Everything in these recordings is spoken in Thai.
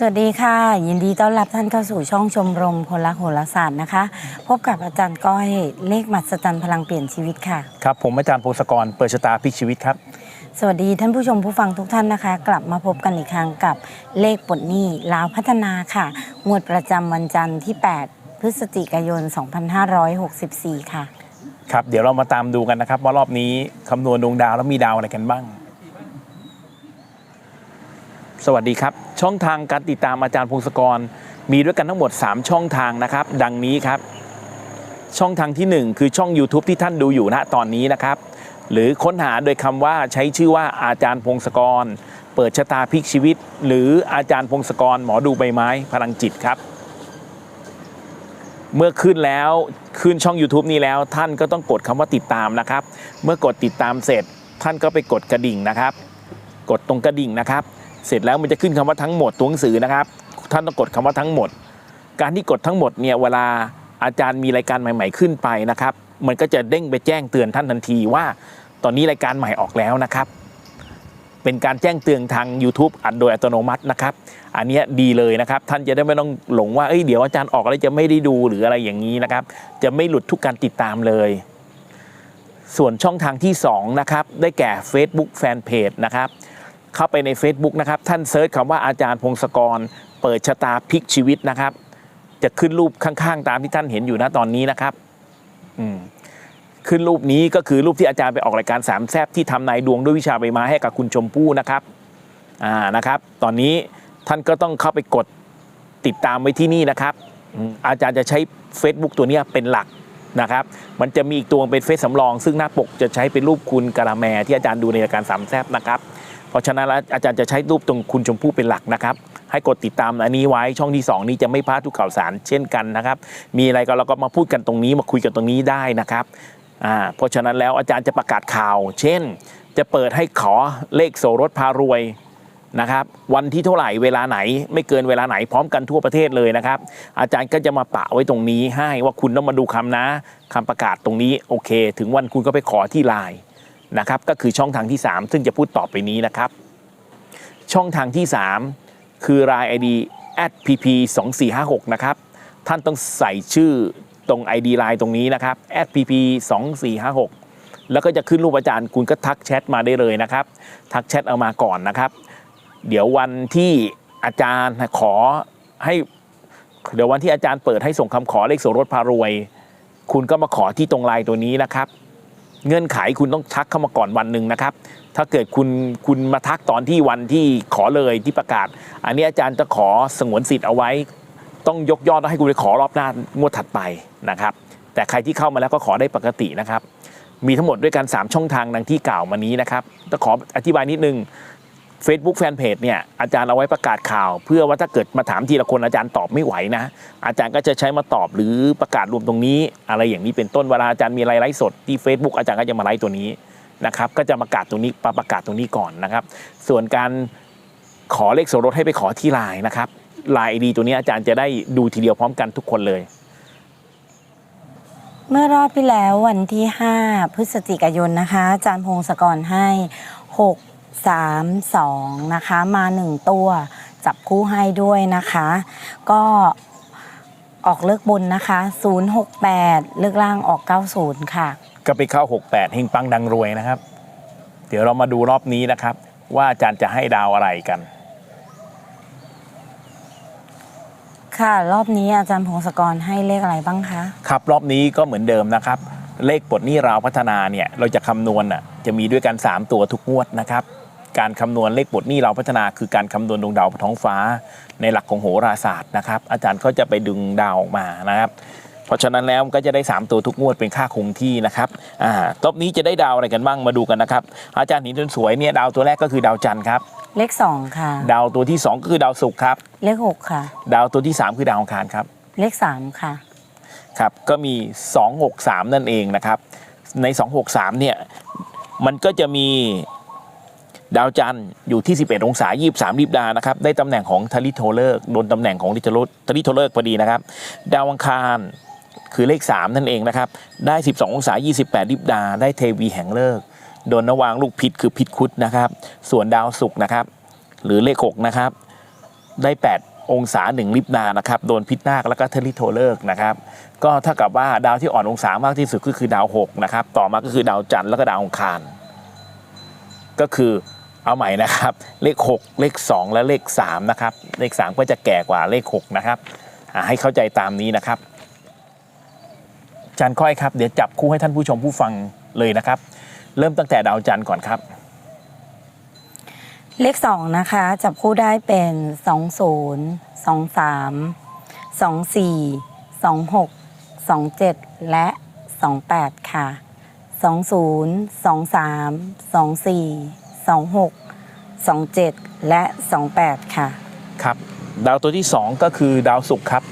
สวัสดีค่ะ ยินดีต้อนรับท่านเข้าสู่ช่องชมรมคนรักโหราศาสตร์นะคะ พบกับอาจารย์ก้อยเลขมหัศจรรย์พลังเปลี่ยนชีวิตค่ะ ครับ ผมอาจารย์พงศกรเปิดชะตาพลิกชีวิตครับ สวัสดีท่านผู้ชมผู้ฟังทุกท่านนะคะ กลับมาพบกันอีกครั้งกับเลขปลดหนี้ลาวพัฒนาค่ะงวดประจำวันจันทร์ที่ 8 พฤศจิกายน 2564 ค่ะ ครับ เดี๋ยวเรามาตามดูกันนะครับว่ารอบนี้คำนวณดวงดาวแล้วมีดาวอะไรกันบ้าง สวัสดีครับ ช่องทางการติดตามอาจารย์พงศกร มีด้วยกันทั้งหมด 3 ช่องทางนะครับ ดังนี้ครับ ช่องทางทีหนึ่1 คือช่อง YouTube ที่ท่านดูอยู่ณตอนนี้นะครับ หรือค้นหาโดยคำว่าใช้ชื่อว่าอาจารย์พงศกร เปิดชะตาพลิกชีวิต หรืออาจารย์พงศกรหมอดูใบไม้พลังจิตครับ เมื่อขึ้นแล้วขึ้นช่อง YouTube นี้แล้ว ท่านก็ต้องกดคำว่าติดตามนะครับ เมื่อกดติดตามเสร็จ ท่านก็ไปกดกระดิ่งนะครับ กดตรงกระดิ่งนะครับ เสร็จแล้วมันจะขึ้นคำว่าทั้งหมดตัวหนังสือนะครับ ท่านต้องกดคำว่าทั้งหมด การที่กดทั้งหมดเนี่ยเวลาอาจารย์มีรายการใหม่ ๆ ขึ้นไปนะครับ มันก็จะเด้งไปแจ้งเตือนท่านทันทีว่า ตอนนี้รายการใหม่ออกแล้วนะครับ เป็นการแจ้งเตือนทาง YouTube อัดโดยอัตโนมัตินะครับ อันนี้ดีเลยนะครับ ท่านจะได้ไม่ต้องหลงว่าเอ้ยเดี๋ยวอาจารย์ออกแล้วจะไม่ได้ดูหรืออะไรอย่างนี้นะครับ จะไม่หลุดทุกการติดตามเลย ส่วนช่องทางที่2นะครับได้แก่ Facebook Fanpage นะครับ เข้าไปใน Facebook นะครับท่านเซิร์ชคำว่าอาจารย์พงศกร เปิดชะตาพลิกชีวิตนะครับ จะขึ้นรูปข้างๆ ตามที่ท่านเห็นอยู่นะตอนนี้นะครับอืมขึ้นรูปนี้ก็คือรูปที่อาจารย์ไปออกรายการสามแซบที่ทำนายดวงด้วยวิชาใบไม้ให้กับคุณชมพู่นะครับอ่านะครับ ตอนนี้ท่านก็ต้องเข้าไปกดติดตามไว้ที่นี่นะครับ อาจารย์จะใช้ Facebook ตัวนี้เป็นหลักนะครับ มันจะมีอีกตัวเป็นเฟซสำรอง ซึ่งหน้าปกจะใช้เป็นรูปคุณกะละแมที่อาจารย์ดูในรายการสามแซบนะครับ เพราะฉะนั้นแล้วอาจารย์จะใช้รูปตรงคุณชมพู่เป็นหลักนะครับ ให้กดติดตามอันนี้ไว้ช่องที่ 2 นี้จะไม่พลาดทุกข่าวสารเช่นกันนะครับ มีอะไรก็เราก็มาพูดกันตรงนี้มาคุยกันตรงนี้ได้นะครับอ่าเพราะฉะนั้นแล้วอาจารย์จะประกาศข่าว เช่น จะเปิดให้ขอเลขโสรถพารวยนะครับวันที่เท่าไหร่เวลาไหนไม่เกินเวลาไหนพร้อมกันทั่วประเทศเลยนะครับ อาจารย์ก็จะมาปะไว้ตรงนี้ให้ว่าคุณต้องมาดูคำนะคำประกาศตรงนี้โอเค ถึงวันคุณก็ไปขอที่ไลน์ นะครับก็คือช่องทางที่ 3 ซึ่งจะพูดต่อไปนี้นะครับ ช่องทางที่ 3 คือราย ID pp 2 4 5 6นะครับท่านต้องใส่ชื่อตรง ID ไลน์ตรงนี้นะครับ pp 2 4 5 6แล้วก็จะขึ้นรูปอาจารย์คุณก็ทักแชทมาได้เลยนะครับ ทักแชทเอามาก่อนนะครับ เดี๋ยววันที่อาจารย์ขอให้ เดี๋ยววันที่อาจารย์เปิดให้ส่งคำขอเลขโสรถพารวย คุณก็มาขอที่ตรงไลน์ตัวนี้นะครับ เงื่อนไขคุณต้องทักเข้ามาก่อนวันหนึ่งนะครับ ถ้าเกิดคุณคุณมาทักตอนที่วันที่ขอเลยที่ประกาศ อันนี้อาจารย์จะขอสงวนสิทธิ์เอาไว้ ต้องยกยอดแล้วให้คุณไปขอรอบหน้างวดถัดไปนะครับ แต่ใครที่เข้ามาแล้วก็ขอได้ปกตินะครับ มีทั้งหมดด้วยกัน 3 ช่องทางดังที่กล่าวมานี้นะครับจะขออธิบายนิดนึง Facebook Fanpage เนี่ยอาจารย์เอาไว้ประกาศข่าว เพื่อว่าถ้าเกิดมาถามทีละคนอาจารย์ตอบไม่ไหวนะ อาจารย์ก็จะใช้มาตอบหรือประกาศรวมตรงนี้ อะไรอย่างนี้เป็นต้นเวลาอาจารย์มีอะไรไลฟ์สดที่ Facebook อาจารย์ก็จะมาไลฟ์ตัวนี้นะครับก็จะประกาศตรงนี้ประกาศตรงนี้ก่อนนะครับ ส่วนการขอเลขโสรถให้ไปขอที่ไลน์นะครับไลน์ดีตัวนี้อาจารย์จะได้ดูทีเดียวพร้อมกันทุกคนเลย เมื่อรอบที่แล้ววันที่ 5 พฤศจิกายนนะคะ อาจารย์พงศกรให้ 6 3 2 นะคะ มา 1 ตัว จับคู่ให้ด้วยนะคะ ก็ออกเลือกบนนะคะ 068 เลือกล่างออก 90 ค่ะ ก็ไปเข้า 68เฮงปังดังรวยนะครับ เดี๋ยวเรามาดูรอบนี้นะครับ ว่าอาจารย์จะให้ดาวอะไรกัน ค่ะ รอบนี้อาจารย์พงศกรให้เลขอะไรบ้างคะ ครับ รอบนี้ก็เหมือนเดิมนะครับ เลขปลดหนี้ราวพัฒนาเนี่ย เราจะคำนวณน่ะจะมีด้วยกัน 3 ตัวทุกงวดนะครับ การคำนวณเลขปลดหนี้ราวพัฒนาคือการคำนวณดวงดาวบนท้องฟ้า ในหลักของโหราศาสตร์นะครับอาจารย์ก็จะไปดึงดาวออกมานะครับเพราะฉะนั้นแล้วก็จะได้ 3 ตัวทุกงวดเป็นค่าคงที่นะครับอ่ารอบนี้จะได้ดาวอะไรกันบ้างมาดูกันนะครับ อาจารย์หินจนสวยเนี่ยดาวตัวแรกก็คือดาวจันทร์ครับ เลข2ค่ะ ดาวตัวที่2ก็คือดาวศุกร์ครับ เลข6ค่ะ ดาวตัวที่3คือดาวอังคารครับเลข3ค่ะครับก็มี 263 นั่นเองนะครับใน 263เนี่ยมันก็จะมี ดาวจันทร์อยู่ที่ 11 องศา 23ริบดานะครับ ได้ตำแหน่งของทริโทเลิกษ์โดนตำแหน่งของทริโทเลิกษ์ทริโทเลิกษ์พอดีนะครับ ดาวอังคารคือเลข 3 นั่นเองนะครับ ได้ 12 องศา 28ริบดา ได้เทวีแห่งเลิก โดนนวางลูกพิษคือพิษคุดนะครับ ส่วนดาวศุกร์นะครับ หรือเลข 6 นะครับ ได้ 8 องศาหนึ่งลิบนานะครับ โดนพิษนาคแล้วก็เทริโทเลิกนะครับ ก็เท่ากับว่าดาวที่อ่อนองศามากที่สุดก็คือดาว 6 นะครับ ต่อมาก็คือดาวจันทร์แล้วก็ดาวอังคาร ก็คือ เอาใหม่นะครับ เลข 6 เลข 2 และเลข 3 นะครับ เลข 3 ก็จะแก่กว่าเลข 6 นะครับให้เข้าใจตามนี้นะครับจันค่อยครับ เดี๋ยวจับคู่ให้ท่านผู้ชมผู้ฟังเลยนะครับ เริ่มตั้งแต่ดาวจันก่อนครับ เลขสองนะคะ จับคู่ได้เป็นสองศูนย์สองสามสองสี่สองหกสองเจ็ดและสองแปดค่ะสอง ศูนย์สองสามสองสี่สองหกสองเจ็ดและสองแปดค่ะ ครับ ดาวตัวที่ 2 ก็คือดาวศุกร์ครับ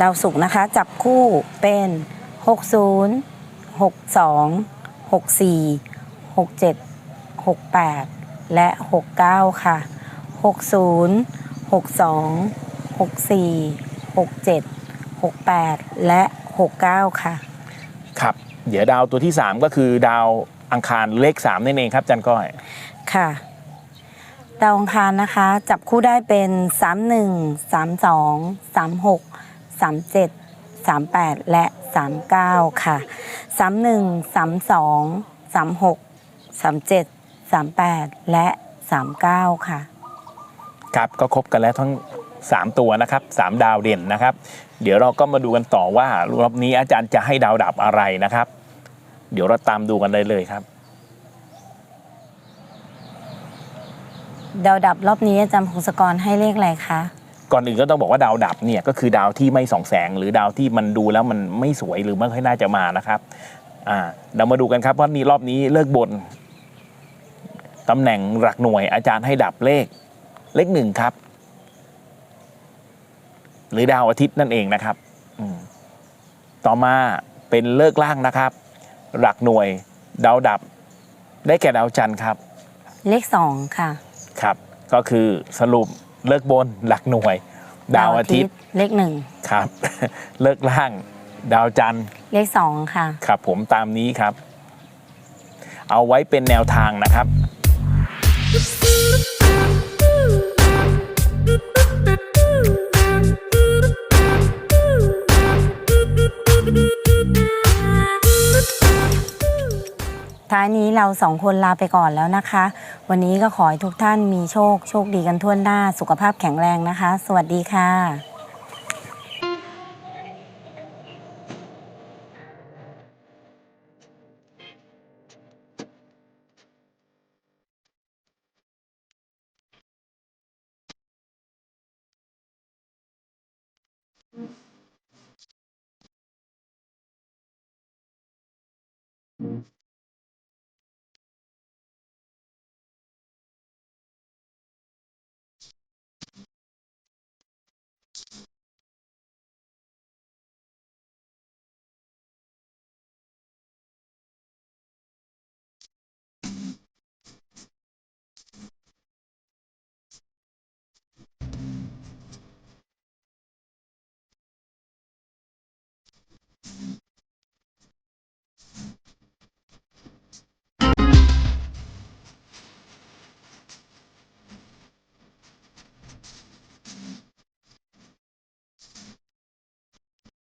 ดาวศุกร์นะคะ จับคู่เป็น 60 62 64 67 68 และ 69 ค่ะ 60 62 64 67 68 และ 69 ค่ะ ครับ เดี๋ยวดาวตัวที่ 3 ก็คือดาวอังคารเลข3นั่นเองครับจันก้อย ค่ะดาวองคารนะคะ จับคู่ได้เป็น 31 32 36 37 38 และ 39 ค่ะ 31 32 36 37 38 และ 39 ค่ะ ครับก็ครบกันแล้วทั้ง 3 ตัวนะครับ 3 ดาวเด่นนะครับ เดี๋ยวเราก็มาดูกันต่อว่ารอบนี้อาจารย์จะให้ดาวดับอะไรนะครับ เดี๋ยวเราตามดูกันได้เลยครับ ดาวดับรอบนี้อาจารย์พงศกรให้เลขอะไรคะก่อนอื่นก็ต้องบอกว่าดาวดับเนี่ยก็คือดาวที่ไม่ส่องแสง หรือดาวที่มันดูแล้วมันไม่สวยหรือไม่ค่อยน่าจะมานะครับอ่าเรามาดูกันครับว่านี่รอบนี้เลิกบนตำแหน่งหลักหน่วยอาจารย์ให้ดับเลข เลขหนึ่งครับ หรือดาวอาทิตย์นั่นเองนะครับอืมต่อมาเป็นเลิกล่างนะครับ หลักหน่วย ดาวดับ ได้แก่ดาวจันทร์ครับ เลข2ค่ะ ครับ ก็คือสรุปเลิกบนหลักหน่วย ดาวอาทิตย์เลขครับ เลิกล่าง ดาวจันทร์1เลข2ค่ะ ครับ ผมตามนี้ครับ เอาไว้เป็นแนวทางนะครับ ท้ายนี้เราสองคนลาไปก่อนแล้วนะคะ วันนี้ก็ขอให้ทุกท่านมีโชค โชคดีกันทั่วหน้า สุขภาพแข็งแรงนะคะ สวัสดีค่ะ